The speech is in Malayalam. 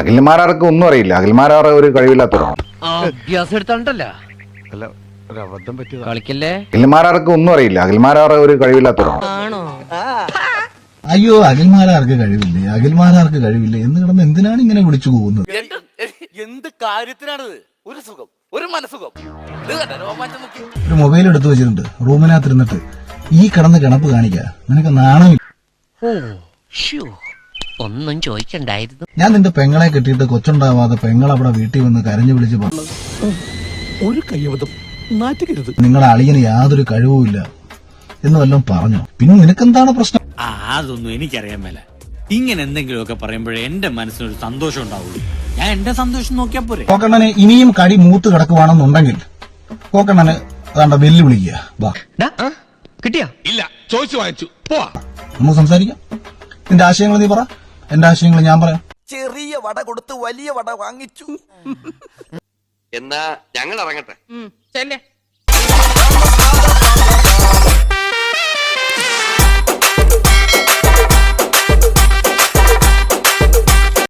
അഖിൽമാരാർക്ക് ഒന്നും അറിയില്ല. അഖിൽമാരാർ ഒരു കഴിവില്ലാത്തവരാണ്. അഭ്യാസം എടുത്തോണ്ടല്ല അല്ല ഒരു അബദ്ധം പറ്റിയതാ. കളിക്കല്ലേ? അഖിൽമാരാർക്ക് ഒന്നും അറിയില്ല. അഖിൽമാരാർ ഒരു കഴിവില്ലാത്തവരാണ്. അയ്യോ അഖിൽമാരാർക്ക് കഴിവില്ലേ? അഖിൽമാരാർക്ക് കഴിവില്ലേ? എന്ന് കിടന്ന് എന്തിനാണ് ഇങ്ങനെ വിളിച്ചു പോകുന്നത്? എന്ത് എന്ത് കാര്യത്തിനാണിത്? ഒരു സുഖം ഒരു മനസ്സുഖം. ഇത് കണ്ടോ? രോമാഞ്ചം നോക്കി. ഒരു മൊബൈൽ എടുത്തു വെച്ചിട്ടുണ്ട്. റൂമിനകത്ത് ഇരുന്നിട്ട് ഈ കിടന്ന് കിണപ്പ് കാണിക്ക. നിനക്ക് നാണമില്ല. ഒന്നും ചോദിക്കണ്ടായിരുന്നു. ഞാൻ നിന്റെ പെങ്ങളെ കിട്ടിയിട്ട് കൊച്ചുണ്ടാവാതെ പെങ്ങൾ അവിടെ വീട്ടിൽ വന്ന് കരഞ്ഞു വിളിച്ചു പറഞ്ഞു. ഒരു കയ്യബദ്ധം. മാറ്റിക്കരുത് നിങ്ങളുടെ അളിയന് യാതൊരു കഴിവുമില്ല എന്ന് വല്ലതും പറഞ്ഞോ? പിന്നെ നിനക്കെന്താണ് പ്രശ്നം? ആ അതൊന്നും എനിക്കറിയാൻ മേല. ഇങ്ങനെ എന്തെങ്കിലുമൊക്കെ പറയുമ്പോഴേ എന്റെ മനസ്സിനൊരു സന്തോഷം ഉണ്ടാവുള്ളൂ. ഞാൻ എന്റെ സന്തോഷം നോക്കിയാ പോരെ. കോക്കണ്ണന് ഇനിയും കടി മൂത്ത് കിടക്കുവാണെന്നുണ്ടെങ്കിൽ കോക്കണ്ണന് അതാണ്ട വെല്ലുവിളിക്കുക. വാ. കിട്ടിയാ? ഇല്ല ചോദിച്ചു വാങ്ങിച്ചു. പോവാ. നമുക്ക് സംസാരിക്കാം. നിന്റെ ആശയങ്ങൾ നീ പറ. എന്റെ ആശയങ്ങൾ? ഞാൻ പറയാം. ചെറിയ വട കൊടുത്ത് വലിയ വട വാങ്ങിച്ചു. എന്നാ ഞങ്ങൾ ഇറങ്ങട്ടെ. ചെല്ലേ.